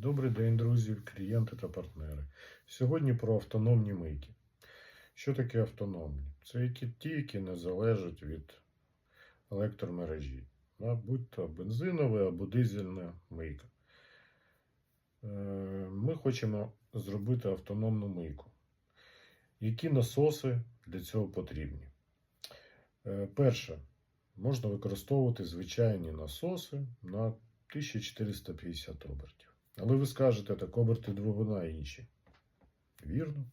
Добрий день, друзі, клієнти та партнери. Сьогодні про автономні мийки. Що таке автономні? Це які ті, які не залежать від електромережі, да, будь то бензинова або дизельна мийка. Е, Ми хочемо зробити автономну мийку. Які насоси для цього потрібні? Е, Перше, можна використовувати звичайні насоси на 1450 обертів. Але ви скажете, так оберти двигуна інші. Вірно.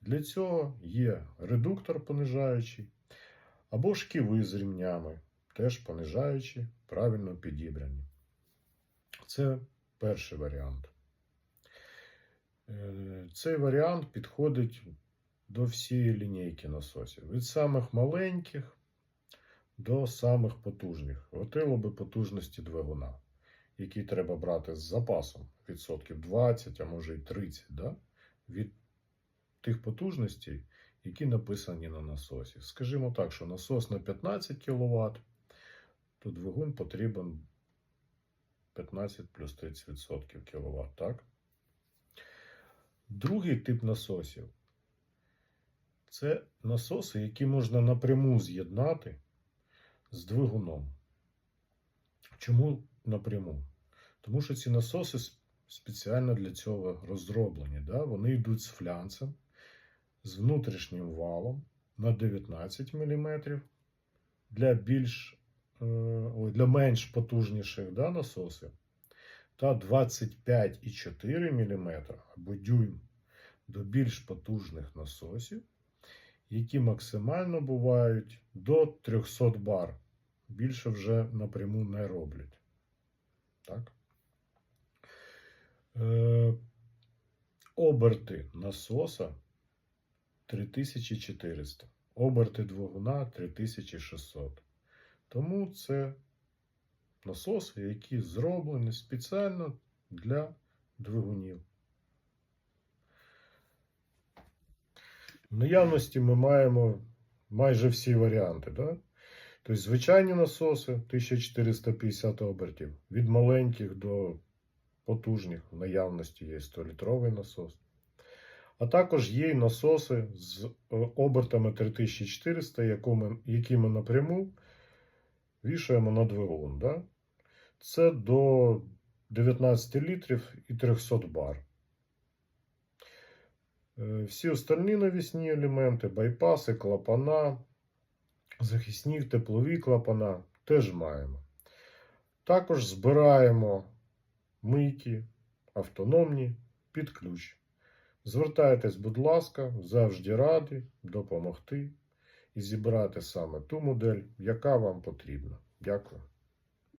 Для цього є редуктор понижаючий, або шківи з рівнями, теж понижаючі, правильно підібрані. Це перший варіант. Е, Цей варіант підходить до всієї лінійки насосів. Від самих маленьких до самих потужних. Хватило би потужності двигуна який треба брати з запасом відсотків 20, а може й 30, да? від тих потужностей, які написані на насосі. Скажімо так, що насос на 15 кВт, то двигун потрібен 15 плюс 30% кВт. Так? Другий тип насосів це насоси, які можна напряму з'єднати з двигуном. Чому напряму? Тому що ці насоси спеціально для цього розроблені. Да? Вони йдуть з флянцем, з внутрішнім валом на 19 мм для більш, е, для менш потужніших да, насосів та 25,4 мм або дюйм до більш потужних насосів, які максимально бувають до 300 бар. Більше вже напряму не роблять. Так? Е, оберти насоса 3400. Оберти двигуна 3600. Тому це насоси, які зроблені спеціально для двигунів. В наявності ми маємо майже всі варіанти. Да? Тобто звичайні насоси 1450 обертів. Від маленьких до потужних в наявності є 100-літровий насос. А також є й насоси з е, обертами 3400, які ми напряму вішаємо на двигун. Да? Це до 19 літрів і 300 бар. Е, Всі остальні навісні елементи, байпаси, клапана, захисні теплові клапана теж маємо. Також збираємо мийки автономні під ключ. Звертайтесь, будь ласка, завжди раді допомогти і зібрати саме ту модель, яка вам потрібна. Дякую.